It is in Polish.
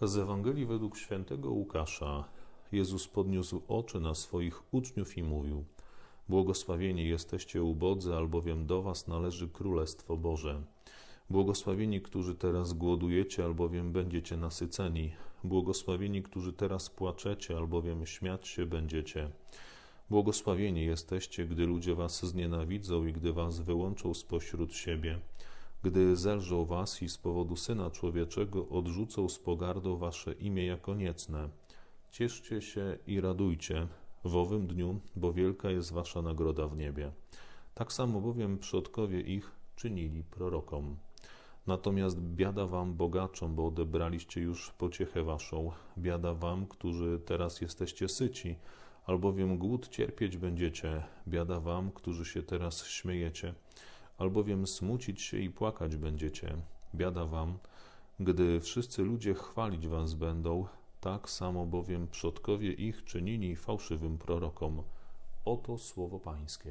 Z Ewangelii według świętego Łukasza Jezus podniósł oczy na swoich uczniów i mówił: Błogosławieni jesteście ubodzy, albowiem do was należy Królestwo Boże. Błogosławieni, którzy teraz głodujecie, albowiem będziecie nasyceni. Błogosławieni, którzy teraz płaczecie, albowiem śmiać się będziecie. Błogosławieni jesteście, gdy ludzie was znienawidzą i gdy was wyłączą spośród siebie gdy zelżą was i z powodu Syna Człowieczego odrzucą z pogardą wasze imię jako niecne. Cieszcie się i radujcie w owym dniu, bo wielka jest wasza nagroda w niebie. Tak samo bowiem przodkowie ich czynili prorokom. Natomiast biada wam bogaczom, bo odebraliście już pociechę waszą. Biada wam, którzy teraz jesteście syci, albowiem głód cierpieć będziecie. Biada wam, którzy się teraz śmiejecie albowiem smucić się i płakać będziecie. Biada wam, gdy wszyscy ludzie chwalić was będą, tak samo bowiem przodkowie ich czynili fałszywym prorokom. Oto słowo Pańskie.